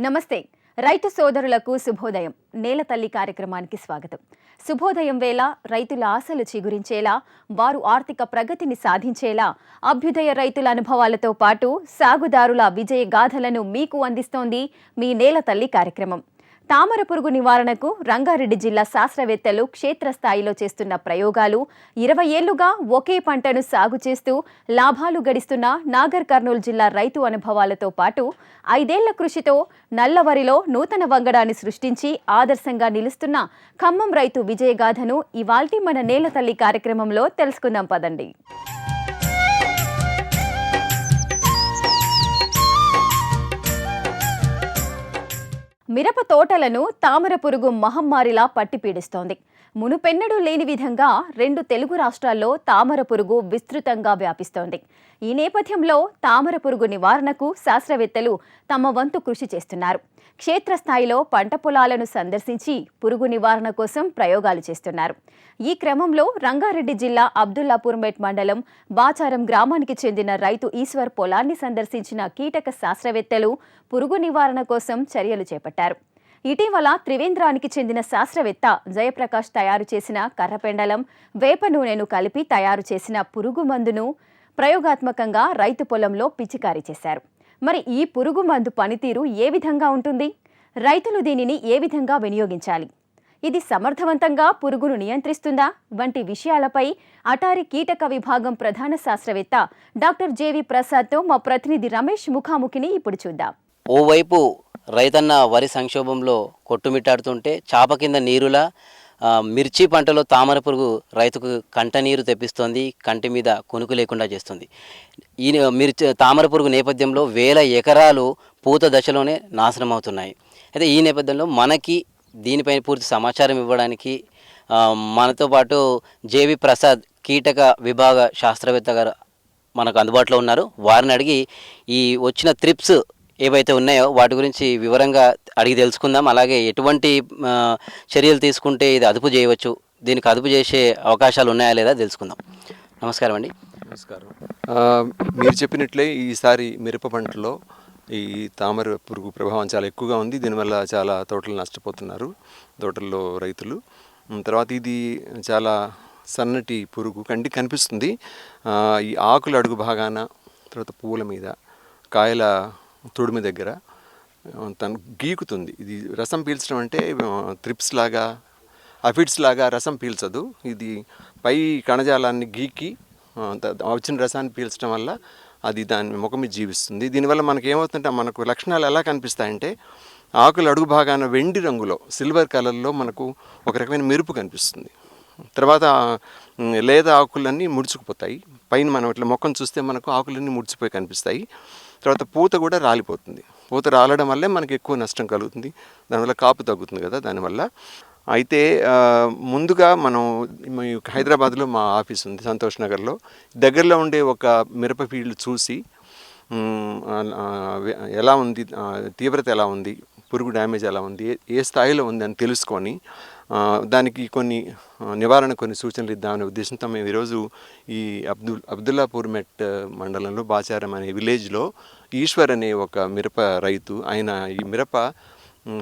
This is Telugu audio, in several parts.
నమస్తే. రైతు సోదరులకు శుభోదయం. నేల తల్లి కార్యక్రమానికి స్వాగతం. శుభోదయం వేళ రైతుల ఆశలు చిగురించేలా వారు ఆర్థిక ప్రగతిని సాధించేలా అభ్యుదయ రైతుల అనుభవాలతో పాటు సాగుదారుల విజయ గాథలను మీకు అందిస్తోంది మీ నేల తల్లి కార్యక్రమం. తామర పురుగు నివారణకు రంగారెడ్డి జిల్లా శాస్త్రవేత్తలు క్షేత్రస్థాయిలో చేస్తున్న ప్రయోగాలు ఇరవై ఏళ్ళుగా ఒకే పంటను సాగు చేస్తూ లాభాలు గడిస్తున్న నాగర్ కర్నూలు జిల్లా రైతు అనుభవాలతో పాటు ఐదేళ్ళ కృషితో నల్లవరిలో నూతన వంగడాన్ని సృష్టించి ఆదర్శంగా నిలుస్తున్న ఖమ్మం రైతు విజయగాథను ఇవాల్టి మన నేల తల్లి కార్యక్రమంలో తెలుసుకుందాం పదండి. మిరప తోటలను తామర పురుగు మహమ్మారిలా పట్టి పీడిస్తోంది. మునుపెన్నడూ లేని విధంగా రెండు తెలుగు రాష్ట్రాల్లో తామర పురుగు విస్తృతంగా వ్యాపిస్తోంది. ఈ నేపథ్యంలో తామర పురుగు నివారణకు శాస్త్రవేత్తలు తమ వంతు కృషి చేస్తున్నారు. క్షేత్రస్థాయిలో పంట పొలాలను సందర్శించి పురుగు నివారణ కోసం ప్రయోగాలు చేస్తున్నారు. ఈ క్రమంలో రంగారెడ్డి జిల్లా అబ్దుల్లాపూర్మేట్ మండలం బాచారం గ్రామానికి చెందిన రైతు ఈశ్వర్ పొలాన్ని సందర్శించిన కీటక శాస్త్రవేత్తలు పురుగు నివారణ కోసం చర్యలు చేపట్టారు. ఇటీవల త్రివేంద్రానికి చెందిన శాస్త్రవేత్త జయప్రకాష్ తయారు చేసిన కర్రపెండలం వేప నూనెను కలిపి తయారు చేసిన పురుగు మందును ప్రయోగాత్మకంగా రైతు పొలంలో పిచికారీ చేశారు. మరి ఈ పురుగు మందు పనితీరు ఏ విధంగా ఉంటుంది? రైతులు దీనిని ఏ విధంగా వినియోగించాలి? ఇది సమర్థవంతంగా పురుగును నియంత్రిస్తుందా? వంటి విషయాలపై అటారి కీటక విభాగం ప్రధాన శాస్త్రవేత్త డాక్టర్ జేవి ప్రసాద్తో మా ప్రతినిధి రమేష్ ముఖాముఖిని ఇప్పుడు చూద్దాం. ఓవైపు రైతన్న వరి సంక్షోభంలో కొట్టుమిట్టాడుతుంటే చాప కింద నీరులా మిర్చి పంటలో తామర పురుగు రైతుకు కంట నీరు తెప్పిస్తోంది కంటి మీద కొనుకు లేకుండా చేస్తుంది. ఈ మిర్చి తామర పురుగు నేపథ్యంలో వేల ఎకరాలు పూత దశలోనే నాశనం అవుతున్నాయి అయితే ఈ నేపథ్యంలో మనకి దీనిపైన పూర్తి సమాచారం ఇవ్వడానికి మనతో పాటు జేవి ప్రసాద్ కీటక విభాగ శాస్త్రవేత్త గారు మనకు అందుబాటులో ఉన్నారు. వారిని అడిగి ఈ వచ్చిన త్రిప్స్ ఏవైతే ఉన్నాయో వాటి గురించి వివరంగా అడిగి తెలుసుకుందాం. అలాగే ఎటువంటి చర్యలు తీసుకుంటే ఇది అదుపు చేయవచ్చు దీనికి అదుపు చేసే అవకాశాలు ఉన్నాయా లేదా తెలుసుకుందాం. నమస్కారం అండి. నమస్కారం. మీరు చెప్పినట్లే ఈసారి మిరప పంటలో ఈ తామర పురుగు ప్రభావం చాలా ఎక్కువగా ఉంది. దీనివల్ల చాలా తోటలు నష్టపోతున్నారు తోటల్లో రైతులు. తర్వాత ఇది చాలా సన్నటి పురుగు కంటికి కనిపిస్తుంది. ఈ ఆకుల అడుగు భాగాన తర్వాత పువ్వుల మీద కాయల తొడిమి దగ్గర తను గీకుతుంది. ఇది రసం పీల్చడం అంటే త్రిప్స్ లాగా అఫిడ్స్ లాగా రసం పీల్చదు. ఇది పై కణజాలాన్ని గీకి వచ్చిన రసాన్ని పీల్చడం వల్ల అది దాని ముఖం మీద జీవిస్తుంది. దీనివల్ల మనకి ఏమవుతుందంటే మనకు లక్షణాలు ఎలా కనిపిస్తాయంటే ఆకుల అడుగు భాగాన వెండి రంగులో సిల్వర్ కలర్లో మనకు ఒక రకమైన మెరుపు కనిపిస్తుంది. తర్వాత లేదా లేత ఆకులన్నీ ముడుచుకుపోతాయి. పైన మనం ఇట్లా మొక్కను చూస్తే మనకు ఆకులన్నీ ముడిచిపోయి కనిపిస్తాయి. తర్వాత పూత కూడా రాలిపోతుంది. పూత రాలడం వల్లే మనకి ఎక్కువ నష్టం కలుగుతుంది. దానివల్ల కాపు తగ్గుతుంది కదా దానివల్ల. అయితే ముందుగా మనం హైదరాబాద్లో మా ఆఫీస్ ఉంది సంతోష్ నగర్లో. దగ్గరలో ఉండే ఒక మిరప ఫీల్డ్ చూసి ఎలా ఉంది తీవ్రత ఎలా ఉంది పురుగు డ్యామేజ్ ఎలా ఉంది ఏ- స్థాయిలో ఉంది అని తెలుసుకొని దానికి కొన్ని నివారణ కొన్ని సూచనలు ఇద్దామనే ఉద్దేశంతో మేము ఈరోజు ఈ అబ్దుల్ అబ్దుల్లాపూర్ మెట్ మండలంలో బాచారం అనే విలేజ్లో ఈశ్వర్ అనే ఒక మిరప రైతు ఆయన ఈ మిరప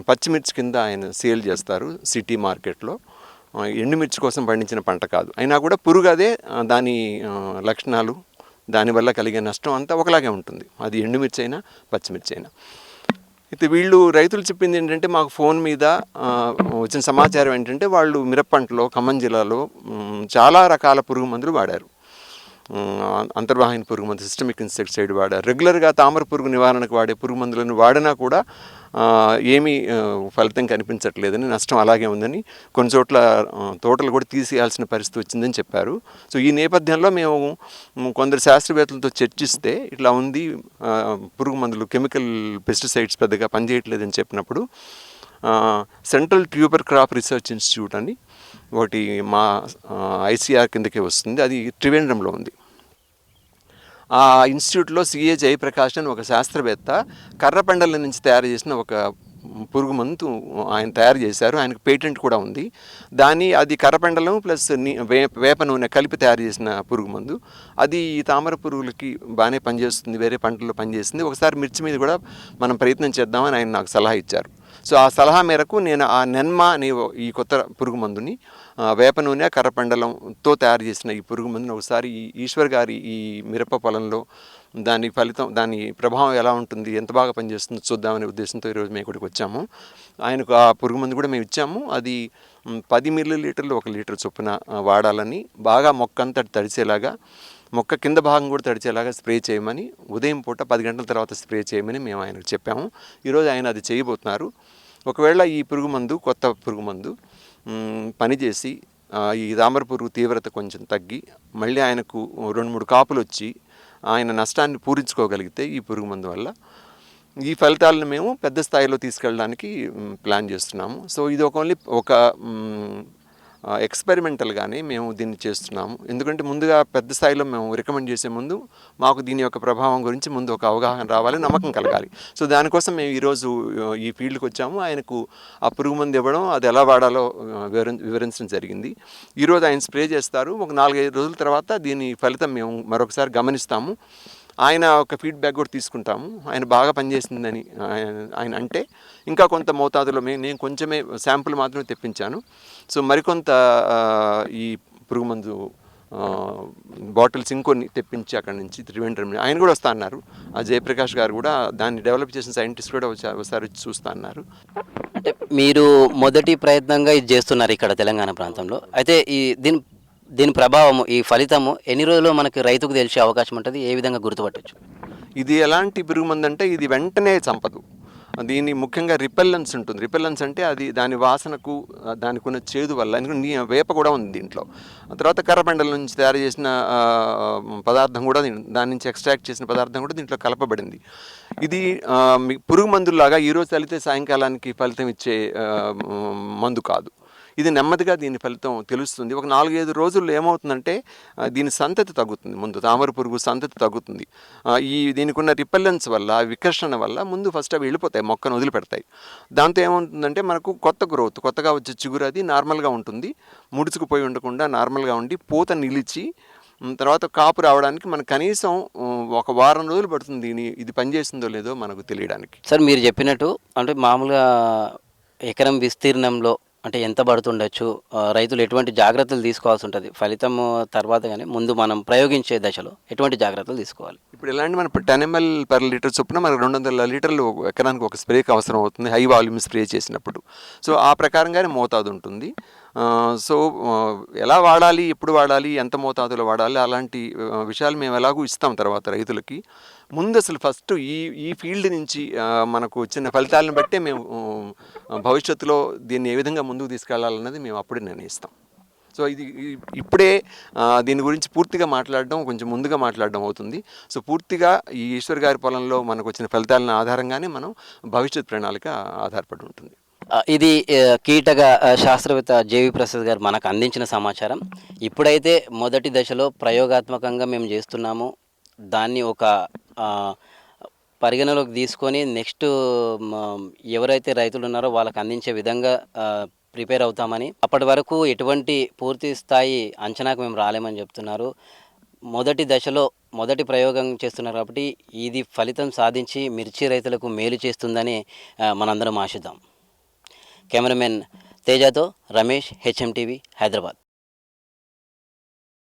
పచ్చిమిర్చి కింద ఆయన సేల్ చేస్తారు సిటీ మార్కెట్లో. ఎండుమిర్చి కోసం పండించిన పంట కాదు. అయినా కూడా పురుగు అదే దాని లక్షణాలు దానివల్ల కలిగే నష్టం అంతా ఒకలాగే ఉంటుంది. అది ఎండుమిర్చి అయినా పచ్చిమిర్చి అయినా అయితే వీళ్ళు రైతులు చెప్పింది ఏంటంటే మాకు ఫోన్ మీద వచ్చిన సమాచారం ఏంటంటే వాళ్ళు మిరప్పంటలో ఖమ్మం జిల్లాలో చాలా రకాల పురుగు మందులు వాడారు. అంతర్వాహిని పురుగు మందు సిస్టమిక్ ఇన్సెక్టిసైడ్ వాడారు రెగ్యులర్గా తామర పురుగు నివారణకు వాడే పురుగు మందులను వాడినా కూడా ఏమీ ఫలితం కనిపించట్లేదని నష్టం అలాగే ఉందని కొన్ని చోట్ల తోటలు కూడా తీసేయాల్సిన పరిస్థితి వచ్చిందని చెప్పారు. సో ఈ నేపథ్యంలో మేము కొందరు శాస్త్రవేత్తలతో చర్చిస్తే ఇట్లా ఉంది పురుగు మందులు కెమికల్ పెస్టిసైడ్స్ పెద్దగా పనిచేయట్లేదని చెప్పినప్పుడు central tuber crop research institute అని ఒకటి మా ఐసీఆర్ కిందకే వస్తుంది. అది త్రివేంద్రంలో ఉంది. ఆ ఇన్స్టిట్యూట్లో సిఏ జయప్రకాష్ అని ఒక శాస్త్రవేత్త కర్రపెండల నుంచి తయారు చేసిన ఒక పురుగు మందు ఆయన తయారు చేశారు. ఆయనకు పేటెంట్ కూడా ఉంది. దాన్ని అది కరపెండలం ప్లస్ వేప నూనె కలిపి తయారు చేసిన పురుగు మందు. అది ఈ తామర పురుగులకి బాగానే పనిచేస్తుంది వేరే పంటల్లో పనిచేస్తుంది. ఒకసారి మిర్చి మీద కూడా మనం ప్రయత్నం చేద్దామని ఆయన నాకు సలహా ఇచ్చారు. సో ఆ సలహా మేరకు నేను ఆ నెన్మా అనే ఈ కొత్త పురుగు మందుని వేప నూనె కర్రపెండలంతో తయారు చేసిన ఈ పురుగు మందుని ఒకసారి ఈ ఈశ్వర్ గారి ఈ మిరప పొలంలో దాని ఫలితం దాని ప్రభావం ఎలా ఉంటుంది ఎంత బాగా పనిచేస్తుందో చూద్దామనే ఉద్దేశంతో ఈరోజు మేము ఇక్కడికి వచ్చాము. ఆయనకు ఆ పురుగు మందు కూడా మేము ఇచ్చాము. అది పది మిల్లీ లీటర్లు ఒక లీటర్ చొప్పున వాడాలని బాగా మొక్క అంతా తడిచేలాగా మొక్క కింద భాగం కూడా తడిచేలాగా స్ప్రే చేయమని ఉదయం పూట పది గంటల తర్వాత స్ప్రే చేయమని మేము ఆయనకు చెప్పాము. ఈరోజు ఆయన అది చేయబోతున్నారు. ఒకవేళ ఈ పురుగు మందు కొత్త పురుగు మందు పనిచేసి ఈ తామర పురుగు తీవ్రత కొంచెం తగ్గి మళ్ళీ ఆయనకు రెండు మూడు కాపులు వచ్చి ఆయన నష్టాన్ని పూరించుకోగలిగితే ఈ పురుగు మందు వల్ల ఈ ఫలితాలను మేము పెద్ద స్థాయిలో తీసుకెళ్ళడానికి ప్లాన్ చేస్తున్నాము. సో ఇది ఒక ఓన్లీ ఒక ఎక్స్పెరిమెంటల్ కానీ మేము దీన్ని చేస్తున్నాము. ఎందుకంటే ముందుగా పెద్ద స్థాయిలో మేము రికమెండ్ చేసే ముందు మాకు దీని యొక్క ప్రభావం గురించి ముందు ఒక అవగాహన రావాలి నమ్మకం కలగాలి. సో దానికోసం మేము ఈరోజు ఈ ఫీల్డ్కి వచ్చాము. ఆయనకు ఆ పురుగు మందు ఇవ్వడం అది ఎలా వాడాలో వివరించడం జరిగింది. ఈరోజు ఆయన స్ప్రే చేస్తారు. ఒక నాలుగైదు రోజుల తర్వాత దీని ఫలితం మేము మరొకసారి గమనిస్తాము. ఆయన ఒక ఫీడ్బ్యాక్ కూడా తీసుకుంటాము. ఆయన బాగా పనిచేసిందని ఆయన ఆయన అంటే ఇంకా కొంత మోతాదులో మే నేను కొంచెమే శాంపుల్ మాత్రమే తెప్పించాను. సో మరికొంత ఈ పురుగు మందు బాటిల్స్ ఇంకొన్ని తెప్పించి అక్కడి నుంచి త్రివేంద్రం ఆయన కూడా వస్తా అన్నారు. ఆ జయప్రకాష్ గారు కూడా దాన్ని డెవలప్ చేసిన సైంటిస్ట్ కూడా ఒకసారి చూస్తా అన్నారు. అంటే మీరు మొదటి ప్రయత్నంగా ఇది చేస్తున్నారు ఇక్కడ తెలంగాణ ప్రాంతంలో. అయితే ఈ దీని దీని ప్రభావము ఈ ఫలితము ఎన్ని రోజుల్లో మనకి రైతుకు తెలిసే అవకాశం ఉంటుంది? ఏ విధంగా గుర్తుపట్టచ్చు? ఇది ఎలాంటి పురుగు మందు అంటే ఇది వెంటనే చంపదు. దీని ముఖ్యంగా రిపెల్లెన్స్ ఉంటుంది. రిపెల్లెన్స్ అంటే అది దాని వాసనకు దానికి ఉన్న చేదు వల్ల ఎందుకంటే వేప కూడా ఉంది దీంట్లో. తర్వాత కర్రబెండల నుంచి తయారు చేసిన పదార్థం కూడా దాని నుంచి ఎక్స్ట్రాక్ట్ చేసిన పదార్థం కూడా దీంట్లో కలపబడింది. ఇది పురుగు మందులాగా ఈరోజు చలితే సాయంకాలానికి ఫలితం ఇచ్చే మందు కాదు. ఇది నెమ్మదిగా దీని ఫలితం తెలుస్తుంది. ఒక నాలుగైదు రోజుల్లో ఏమవుతుందంటే దీని సంతతి తగ్గుతుంది ముందు. తామర పురుగు సంతతి తగ్గుతుంది. ఈ దీనికి ఉన్న రిపెల్లెన్స్ వల్ల వికర్షణ వల్ల ముందు ఫస్ట్ అవి వెళ్ళిపోతాయి మొక్కను వదిలిపెడతాయి. దాంతో ఏమవుతుందంటే మనకు కొత్త గ్రోత్ కొత్తగా వచ్చే చిగురు అది నార్మల్గా ఉంటుంది. ముడుచుకుపోయి ఉండకుండా నార్మల్గా ఉండి పూత నిలిచి తర్వాత కాపు రావడానికి మనకు కనీసం ఒక వారం రోజులు పడుతుంది దీని ఇది పనిచేస్తుందో లేదో మనకు తెలియడానికి. సార్ మీరు చెప్పినట్టు అంటే మామూలుగా ఎకరం విస్తీర్ణంలో అంటే ఎంత పడుతుండొచ్చు రైతులు ఎటువంటి జాగ్రత్తలు తీసుకోవాల్సి ఉంటుంది ఫలితం తర్వాత కానీ ముందు మనం ప్రయోగించే దశలో ఎటువంటి జాగ్రత్తలు తీసుకోవాలి. ఇప్పుడు ఇలాంటి మన టెన్ ఎంఎల్ పర్ లీటర్ చొప్పున మనకు రెండు వందల లీటర్లు ఎకరానికి ఒక స్ప్రేకి అవసరం అవుతుంది హై వాల్యూమ్ స్ప్రే చేసినప్పుడు. సో ఆ ప్రకారంగానే మోతాదు ఉంటుంది. సో ఎలా వాడాలి ఎప్పుడు వాడాలి ఎంత మోతాదులో వాడాలి అలాంటి విషయాలు మేము ఎలాగూ ఇస్తాం తర్వాత రైతులకి. ముందు అసలు ఫస్ట్ ఈ ఈ ఫీల్డ్ నుంచి మనకు వచ్చిన ఫలితాలను బట్టే మేము భవిష్యత్తులో దీన్ని ఏ విధంగా ముందుకు తీసుకెళ్ళాలన్నది మేము అప్పుడే నిర్ణయిస్తాం. సో ఇది ఇప్పుడే దీని గురించి పూర్తిగా మాట్లాడడం కొంచెం ముందుగా మాట్లాడడం అవుతుంది. సో పూర్తిగా ఈ ఈశ్వర్ గారి పొలంలో మనకు వచ్చిన ఫలితాలను ఆధారంగానే మనం భవిష్యత్ ప్రణాళిక ఆధారపడి ఉంటుంది. ఇది కీటక శాస్త్రవేత్త జేవి ప్రసాద్ గారు మనకు అందించిన సమాచారం. ఇప్పుడైతే మొదటి దశలో ప్రయోగాత్మకంగా మేము చేస్తున్నాము. దాన్ని ఒక పరిగణలోకి తీసుకొని నెక్స్ట్ ఎవరైతే రైతులు ఉన్నారో వాళ్ళకి అందించే విధంగా ప్రిపేర్ అవుతామని. అప్పటి వరకు ఎటువంటి పూర్తి స్థాయి అంచనాకు మేము రాలేమని చెప్తున్నారు. మొదటి దశలో మొదటి ప్రయోగం చేస్తున్నారు కాబట్టి ఇది ఫలితం సాధించి మిర్చి రైతులకు మేలు చేస్తుందని మనందరం ఆశిద్దాం. కెమెరామెన్ తేజతో రమేష్ హెచ్ఎం టీవీ హైదరాబాద్.